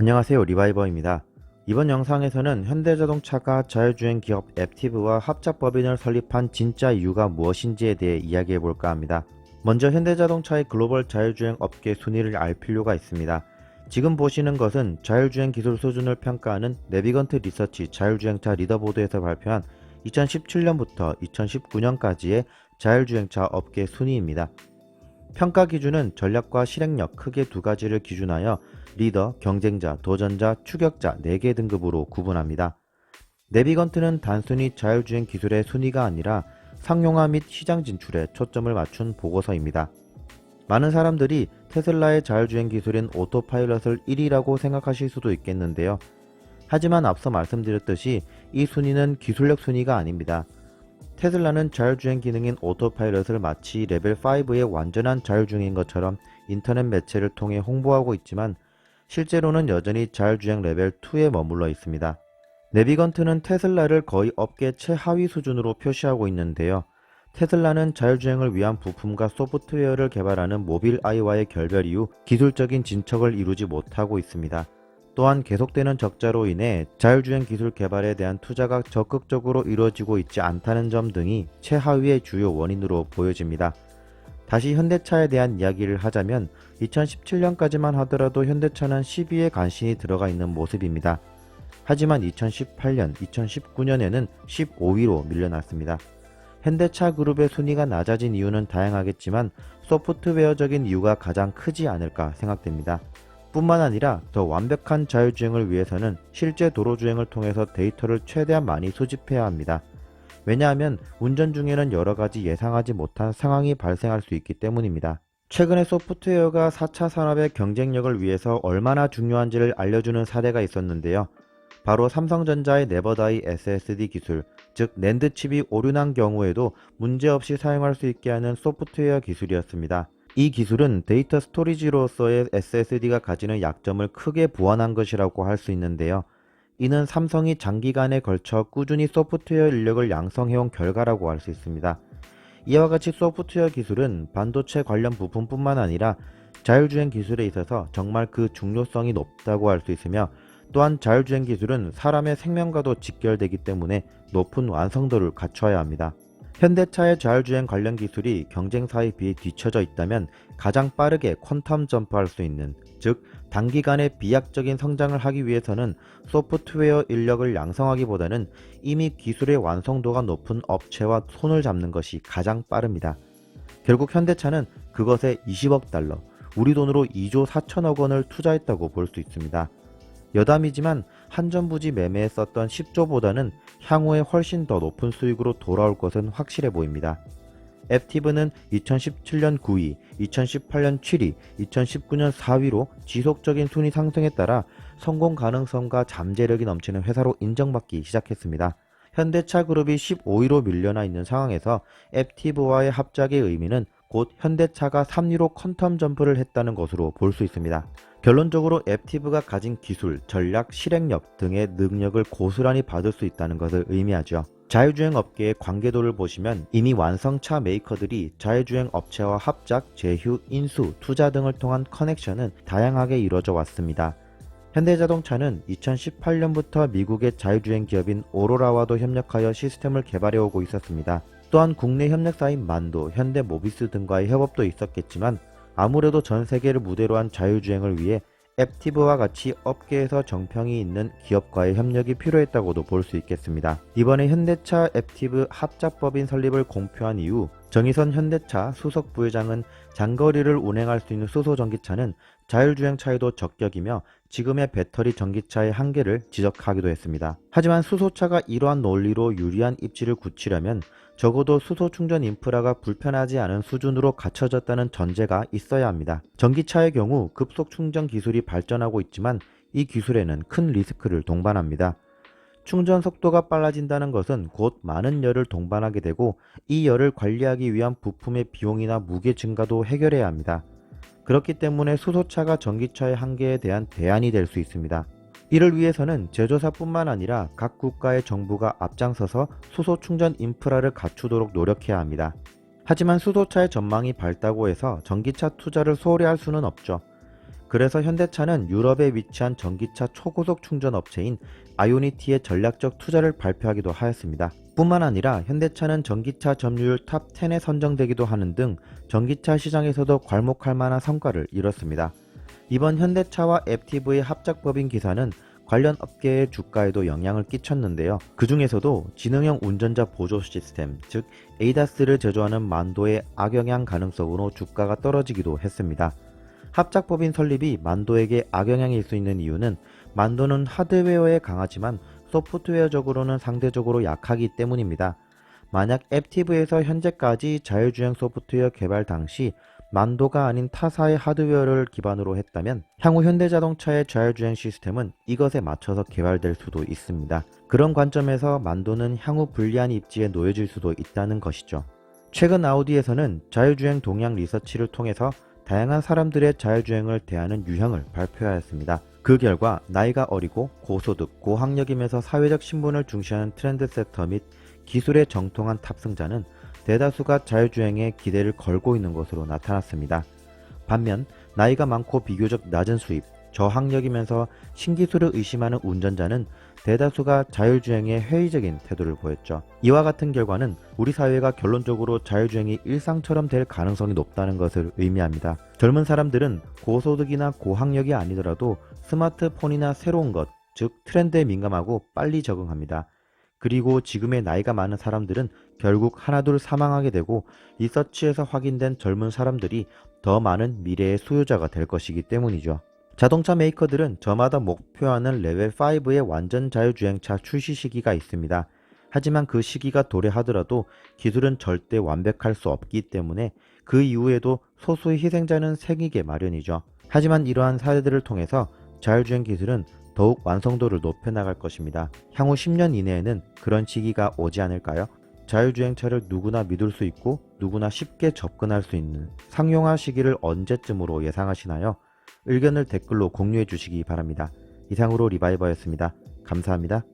안녕하세요 리바이버입니다. 이번 영상에서는 현대자동차가 자율주행 기업 앱티브와 합작법인을 설립한 진짜 이유가 무엇인지에 대해 이야기해 볼까 합니다. 먼저 현대자동차의 글로벌 자율주행 업계 순위를 알 필요가 있습니다. 지금 보시는 것은 자율주행 기술 수준을 평가하는 네비건트 리서치 자율주행차 리더보드에서 발표한 2017년부터 2019년까지의 자율주행차 업계 순위입니다. 평가 기준은 전략과 실행력 크게 두 가지를 기준하여 리더, 경쟁자, 도전자, 추격자 4개 등급으로 구분합니다. 네비건트는 단순히 자율주행 기술의 순위가 아니라 상용화 및 시장 진출에 초점을 맞춘 보고서입니다. 많은 사람들이 테슬라의 자율주행 기술인 오토파일럿을 1위라고 생각하실 수도 있겠는데요. 하지만 앞서 말씀드렸듯이 이 순위는 기술력 순위가 아닙니다. 테슬라는 자율주행 기능인 오토파일럿을 마치 레벨 5의 완전한 자율주행인 것처럼 인터넷 매체를 통해 홍보하고 있지만 실제로는 여전히 자율주행 레벨 2에 머물러 있습니다. 네비건트는 테슬라를 거의 업계 최하위 수준으로 표시하고 있는데요. 테슬라는 자율주행을 위한 부품과 소프트웨어를 개발하는 모빌 아이와의 결별 이후 기술적인 진척을 이루지 못하고 있습니다. 또한 계속되는 적자로 인해 자율주행 기술 개발에 대한 투자가 적극적으로 이루어지고 있지 않다는 점 등이 최하위의 주요 원인으로 보여집니다. 다시 현대차에 대한 이야기를 하자면 2017년까지만 하더라도 현대차는 10위에 간신히 들어가 있는 모습입니다. 하지만 2018년, 2019년에는 15위로 밀려났습니다. 현대차 그룹의 순위가 낮아진 이유는 다양하겠지만 소프트웨어적인 이유가 가장 크지 않을까 생각됩니다. 뿐만 아니라 더 완벽한 자율주행을 위해서는 실제 도로주행을 통해서 데이터를 최대한 많이 수집해야 합니다. 왜냐하면 운전 중에는 여러 가지 예상하지 못한 상황이 발생할 수 있기 때문입니다. 최근에 소프트웨어가 4차 산업의 경쟁력을 위해서 얼마나 중요한지를 알려주는 사례가 있었는데요. 바로 삼성전자의 네버다이 SSD 기술, 즉 낸드 칩이 오류난 경우에도 문제없이 사용할 수 있게 하는 소프트웨어 기술이었습니다. 이 기술은 데이터 스토리지로서의 SSD가 가지는 약점을 크게 보완한 것이라고 할 수 있는데요. 이는 삼성이 장기간에 걸쳐 꾸준히 소프트웨어 인력을 양성해온 결과라고 할 수 있습니다. 이와 같이 소프트웨어 기술은 반도체 관련 부품뿐만 아니라 자율주행 기술에 있어서 정말 그 중요성이 높다고 할 수 있으며 또한 자율주행 기술은 사람의 생명과도 직결되기 때문에 높은 완성도를 갖춰야 합니다. 현대차의 자율주행 관련 기술이 경쟁사에 비해 뒤처져 있다면 가장 빠르게 퀀텀 점프할 수 있는 즉 단기간에 비약적인 성장을 하기 위해서는 소프트웨어 인력을 양성하기보다는 이미 기술의 완성도가 높은 업체와 손을 잡는 것이 가장 빠릅니다. 결국 현대차는 그것에 20억 달러, 우리 돈으로 2조 4천억 원을 투자했다고 볼 수 있습니다. 여담이지만 한전부지 매매에 썼던 10조보다는 향후에 훨씬 더 높은 수익으로 돌아올 것은 확실해 보입니다. 앱티브는 2017년 9위, 2018년 7위, 2019년 4위로 지속적인 순위 상승에 따라 성공 가능성과 잠재력이 넘치는 회사로 인정받기 시작했습니다. 현대차 그룹이 15위로 밀려나 있는 상황에서 앱티브와의 합작의 의미는 곧 현대차가 3위로 퀀텀 점프를 했다는 것으로 볼 수 있습니다. 결론적으로 앱티브가 가진 기술, 전략, 실행력 등의 능력을 고스란히 받을 수 있다는 것을 의미하죠. 자율주행 업계의 관계도를 보시면 이미 완성차 메이커들이 자율주행 업체와 합작, 제휴, 인수, 투자 등을 통한 커넥션은 다양하게 이루어져 왔습니다. 현대자동차는 2018년부터 미국의 자율주행 기업인 오로라와도 협력하여 시스템을 개발해 오고 있었습니다. 또한 국내 협력사인 만도, 현대모비스 등과의 협업도 있었겠지만 아무래도 전 세계를 무대로 한 자율주행을 위해 앱티브와 같이 업계에서 정평이 있는 기업과의 협력이 필요했다고도 볼 수 있겠습니다. 이번에 현대차 앱티브 합작법인 설립을 공표한 이후 정의선 현대차 수석 부회장은 장거리를 운행할 수 있는 수소 전기차는 자율주행 차에도 적격이며 지금의 배터리 전기차의 한계를 지적하기도 했습니다. 하지만 수소차가 이러한 논리로 유리한 입지를 굳히려면 적어도 수소 충전 인프라가 불편하지 않은 수준으로 갖춰졌다는 전제가 있어야 합니다. 전기차의 경우 급속 충전 기술이 발전하고 있지만 이 기술에는 큰 리스크를 동반합니다. 충전 속도가 빨라진다는 것은 곧 많은 열을 동반하게 되고 이 열을 관리하기 위한 부품의 비용이나 무게 증가도 해결해야 합니다. 그렇기 때문에 수소차가 전기차의 한계에 대한 대안이 될 수 있습니다. 이를 위해서는 제조사뿐만 아니라 각 국가의 정부가 앞장서서 수소 충전 인프라를 갖추도록 노력해야 합니다. 하지만 수소차의 전망이 밝다고 해서 전기차 투자를 소홀히 할 수는 없죠. 그래서 현대차는 유럽에 위치한 전기차 초고속 충전 업체인 아이오니티의 전략적 투자를 발표하기도 하였습니다. 뿐만 아니라 현대차는 전기차 점유율 탑 10에 선정되기도 하는 등 전기차 시장에서도 괄목할 만한 성과를 이뤘습니다. 이번 현대차와 앱티브의 합작법인 기사는 관련 업계의 주가에도 영향을 끼쳤는데요. 그 중에서도 지능형 운전자 보조 시스템, 즉 에이다스를 제조하는 만도의 악영향 가능성으로 주가가 떨어지기도 했습니다. 합작법인 설립이 만도에게 악영향일 수 있는 이유는 만도는 하드웨어에 강하지만 소프트웨어적으로는 상대적으로 약하기 때문입니다. 만약 앱티브에서 현재까지 자율주행 소프트웨어 개발 당시 만도가 아닌 타사의 하드웨어를 기반으로 했다면 향후 현대자동차의 자율주행 시스템은 이것에 맞춰서 개발될 수도 있습니다. 그런 관점에서 만도는 향후 불리한 입지에 놓여질 수도 있다는 것이죠. 최근 아우디에서는 자율주행 동향 리서치를 통해서 다양한 사람들의 자율주행을 대하는 유형을 발표하였습니다. 그 결과 나이가 어리고 고소득, 고학력이면서 사회적 신분을 중시하는 트렌드세터 및 기술에 정통한 탑승자는 대다수가 자율주행에 기대를 걸고 있는 것으로 나타났습니다. 반면 나이가 많고 비교적 낮은 수입, 저학력이면서 신기술을 의심하는 운전자는 대다수가 자율주행에 회의적인 태도를 보였죠. 이와 같은 결과는 우리 사회가 결론적으로 자율주행이 일상처럼 될 가능성이 높다는 것을 의미합니다. 젊은 사람들은 고소득이나 고학력이 아니더라도 스마트폰이나 새로운 것, 즉 트렌드에 민감하고 빨리 적응합니다. 그리고 지금의 나이가 많은 사람들은 결국 하나둘 사망하게 되고 리서치에서 확인된 젊은 사람들이 더 많은 미래의 소유자가 될 것이기 때문이죠. 자동차 메이커들은 저마다 목표하는 레벨 5의 완전 자율주행차 출시 시기가 있습니다. 하지만 그 시기가 도래하더라도 기술은 절대 완벽할 수 없기 때문에 그 이후에도 소수의 희생자는 생기게 마련이죠. 하지만 이러한 사례들을 통해서 자율주행 기술은 더욱 완성도를 높여나갈 것입니다. 향후 10년 이내에는 그런 시기가 오지 않을까요? 자율주행차를 누구나 믿을 수 있고 누구나 쉽게 접근할 수 있는 상용화 시기를 언제쯤으로 예상하시나요? 의견을 댓글로 공유해 주시기 바랍니다. 이상으로 리바이버였습니다. 감사합니다.